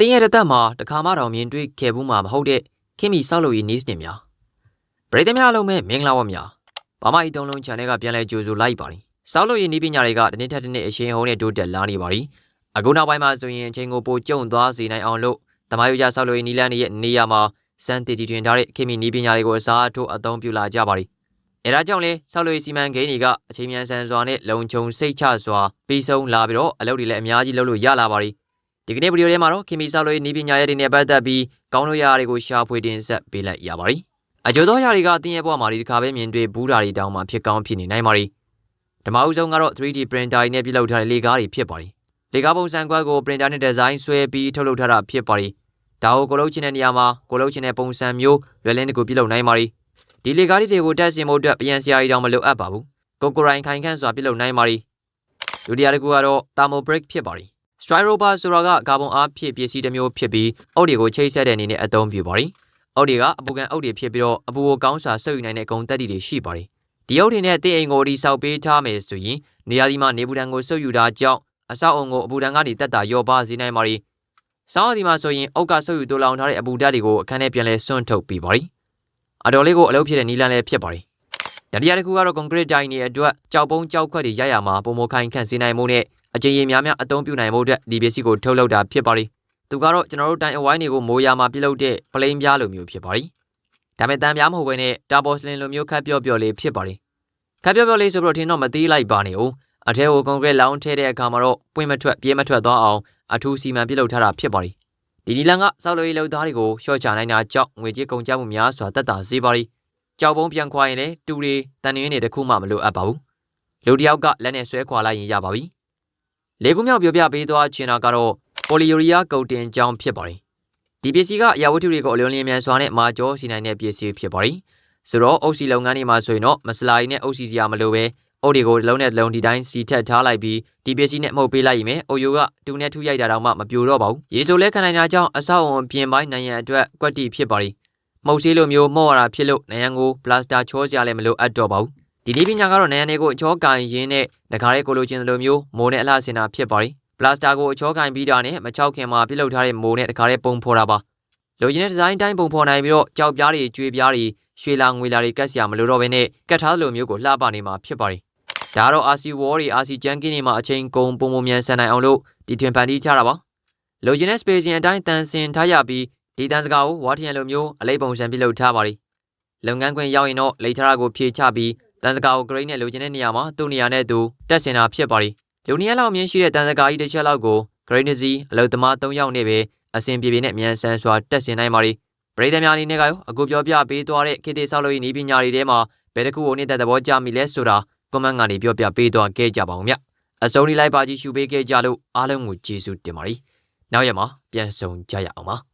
တင်းရဲ့တစ်သက်မှာတခါမှတော့မြင်တွေ့ခဲ့ဘူးမှာမဟုတ်တဲ့ခင်မီဆောက်လုပ်ရေးနေစနစ်များပရိသတ်များအလုံးမဲ့မင်္ဂလာပါများဘာမအီတုံးလုံး channel ကပြန်လဲကြိုဆိုလိုက်ပါရီဆောက်လုပ်ရေးနည်းပညာတွေကတစ်နေ့ထက်တစ်နေ့အရှင်ဟုန်နဲ့တိုးတက်လာနေပါရီအခုနောက်ပိုင်းမှာဆိုရင်အချိန်ကိုပိုကျုံသွားစေနိုင်အောင်လို့တမယုကြဆောက်လုပ်ရေးနီလန်းရဲ့နေရာမှာစံတီတီတွင်ထားတဲ့ခင်မီနည်းပညာတွေကိုအစားထိုးအသုံးပြုလာကြပါရီအဲဒါကြောင့်လဲဆောက်လုပ်ရေးစီမံကိန်းတွေကအချိန်မြန်ဆန်စွာနဲ့လုံခြုံစိတ်ချစွာပြီးဆုံးလာပြီးတော့အလုပ်တွေလည်းအများကြီးလုပ်လို့ရလာပါရီ ဒီကနေ့ဗီဒီယိုထဲမှာတော့ခင်မီဆောက်လုပ်ရေးနည်းပညာရဲ့တွေနဲ့ပတ်သက်ပြီးကောင်းလို့ရတာတွေကိုရှာဖွေတင်ဆက်ပေးလိုက်ရပါရီအကျိုးသောအရာတွေကတင်းရဲ့ဘဝမှာဒီတစ်ခါပဲမြင်တွေ့ဘူးတာတွေတောင်းမှဖြစ်ကောင်းဖြစ်နေနိုင်ပါရီဓမ္မအုပ်ဆုံးကတော့ 3D printer တွေနဲ့ပြုလုပ်ထားတဲ့လေကားတွေဖြစ်ပါရီလေကားပုံစံကွက်ကို printer နဲ့ဒီဇိုင်းဆွဲပြီးထုတ်လုပ်ထားတာဖြစ်ပါရီဒါကိုကိုလုံးချင်တဲ့နေရာမှာကိုလုံးချင်တဲ့ပုံစံမျိုးလွယ်လင်းတကူပြုလုပ်နိုင်ပါရီဒီလေကားတွေကိုတက်ဆင်ဖို့အတွက်ပြန်စရာကြီးတောင်မလိုအပ်ပါဘူးကိုကိုရိုင်းခိုင်ခန့်စွာပြုလုပ်နိုင်ပါရီဒုတိယတစ်ခုကတော့ thermal break ဖြစ်ပါရီ Styrobar ဆိုတာကကာဗွန်အားဖြည့်ပစ္စည်းတစ်မျိုးဖြစ်ပြီးအုတ်တွေကိုချိတ်ဆက်တဲ့အနေနဲ့အသုံးပြုပါရီအုတ်တွေကအပူကန်အုတ်တွေဖြစ်ပြီးတော့အပူကိုကောင်းစွာဆုပ်ယူနိုင်တဲ့ဂုဏ်သက်တည်တွေရှိပါရီဒီအုတ်တွေနဲ့တင်းအိမ်ကိုဒီဆောက်ပေးထားမယ်ဆိုရင်နေရာဒီမှာနေပူဒဏ်ကိုဆုပ်ယူတာကြောင့်အဆောက်အုံကိုအပူဒဏ်ကနေတက်တာရောပါစေနိုင်ပါရီဆောင်းအဒီမှာဆိုရင်အုတ်ကဆုပ်ယူတိုးလောင်ထားတဲ့အပူဓာတ်တွေကိုအခန်းထဲပြန်လဲစွန့်ထုတ်ပြီးပါရီအတော်လေးကိုအလုပ်ဖြစ်တဲ့နီလန်လည်းဖြစ်ပါရီရတရားတစ်ခုကတော့ကွန်ကရစ်တိုင်းတွေအတွက်ကြောက်ပုံးကြောက်ခွက်တွေရရမှာပုံမခိုင်ခန့်စေနိုင်မှုနဲ့ အကြိမ်ရေများများအသုံးပြုနိုင်မှုအတွက်ဒီပစ္စည်းကိုထုတ်လုပ်တာဖြစ်ပါရီသူကတော့ကျွန်တော်တို့တိုင်းအဝိုင်းတွေကိုမိုးယာမှာပြုလုပ်တဲ့ပလိန်ပြားလိုမျိုးဖြစ်ပါရီဒါပေမဲ့တန်ပြားမဟုတ်ဘဲနဲ့တာဘော့စလင်လိုမျိုးခက်ပြော့ပြော့လေးဖြစ်ပါရီခက်ပြော့ပြော့လေးဆိုပြီးတော့ထင်တော့မသေးလိုက်ပါနဲ့ဦးအထဲကိုကွန်ကရစ်လောင်းထည့်တဲ့အခါမှာတော့ပွင့်မထွက်ပြေးမထွက်သွားအောင်အထူးစီမံပြုလုပ်ထားတာဖြစ်ပါရီဒီနီလန်ကစောက်လို့ရေးလုပ်သားတွေကိုရှော့ချနိုင်တာကြောင့်ငွေကြေးကုန်ကျမှုများစွာတက်တာစေပါရီကြောက်ပုံးပြန်ခွာရင်လည်းတူတွေတန်ရင်းတွေတခုမှမလိုအပ်ပါဘူးလူတယောက်ကလက်နဲ့ဆွဲခွာလိုက်ရင်ရပါပြီ လေကူးမြောက်ပြောပြပေးသွားချင်တာကတော့ပိုလီယိုရီယာကုတ်တင်ကြောင်းဖြစ်ပါတယ်ဒီပစ္စည်းကအရာဝတ္ထုတွေကိုအလွန်လျင်မြန်စွာနဲ့မာကျောစီနိုင်တဲ့ပစ္စည်းဖြစ်ပါတယ်ဆိုတော့အုပ်စီလုပ်ငန်းတွေမှာဆိုရင်တော့မစလာရီနဲ့အုပ်စီစရာမလိုပဲအုပ်တွေကိုလုံးနဲ့လုံးဒီတိုင်းစီထက်ထားလိုက်ပြီးဒီပစ္စည်းနဲ့မှုတ်ပေးလိုက်ရင်မယ်အုပ်ယိုကတူနဲ့ထူရိုက်တာတော့မှမပြိုတော့ပါဘူးရေဆိုလဲခံနိုင်တာကြောင့်အဆောက်အုံပြင်ပိုင်းနိုင်ရန်အတွက်ကွက်တီဖြစ်ပါတယ်မှုတ်ဆေးလိုမျိုးမှုတ်ရတာဖြစ်လို့နိုင်ရန်ကိုပလတ်စတာချောစရာလည်းမလိုအပ်တော့ပါဘူး ဒီနည်းပညာကတော့နိုင်ရန်တွေကိုအချောကန်ရင်းနဲ့ငကားရဲကိုလိုချင်လိုမျိုးမိုးနဲ့အလှဆင်တာဖြစ်ပါတယ်ပလတ်စတာကိုအချောကန်ပြီးတာနဲ့မချောက်ခင်မှာပြုလုပ်ထားတဲ့မိုးနဲ့တခါတည်းပုံဖော်တာပါလိုချင်တဲ့ဒီဇိုင်းတိုင်းပုံဖော်နိုင်ပြီးတော့ကြောက်ပြားတွေကျွေးပြားတွေရွှေလာငွေလာတွေကတ်စရာမလိုတော့ဘဲနဲ့ကတ်ထားလိုမျိုးကိုလှပနေမှာဖြစ်ပါတယ်ဒါကတော့ RC War တွေ RC ကြမ်းကင်းတွေမှာအချိန်ကုန်ပုံပုံမြန်ဆန်နိုင်အောင်လို့ဒီထွင်ဖန်တီးချတာပါလိုချင်တဲ့ spacing အတိုင်းတန်ဆင်ထားရပြီးဒီတန်စကားကိုဝါထရန်လိုမျိုးအလိပ်ပုံစံပြုလုပ်ထားပါလိလုပ်ငန်းခွင်ရောက်ရင်တော့လိထရာကိုဖြည့်ချပြီး တန်စကားကို grade နဲ့လိုချင်တဲ့နေရာမှာသူ့နေရာနဲ့သူတက်ဆင်တာဖြစ်ပါလိလူနေရာလောက်မြင်ရှိတဲ့တန်စကားကြီးတစ်ချက်လောက်ကို grade နဲ့စီအလုပ်သမား၃ယောက်နဲ့ပဲအဆင်ပြေပြေနဲ့မြန်ဆန်စွာတက်ဆင်နိုင်ပါလိပရိသတ်များအနေနဲ့ကရောအခုပြောပြပေးသွားတဲ့ခေတ်သစ်ဆောက်လုပ်ရေးနည်းပညာတွေထဲမှာဘယ်တစ်ခုကိုနှစ်သက်သဘောကျမိလဲဆိုတာ comment ကနေပြောပြပေးသွားခဲ့ကြပါဦးမြအစုံဒီလိုက်ပါကြည့်ရှုပေးခဲ့ကြလို့အားလုံးကိုကျေးဇူးတင်ပါတယ်နောက်ရမှာပြန်ဆုံကြရအောင်ပါ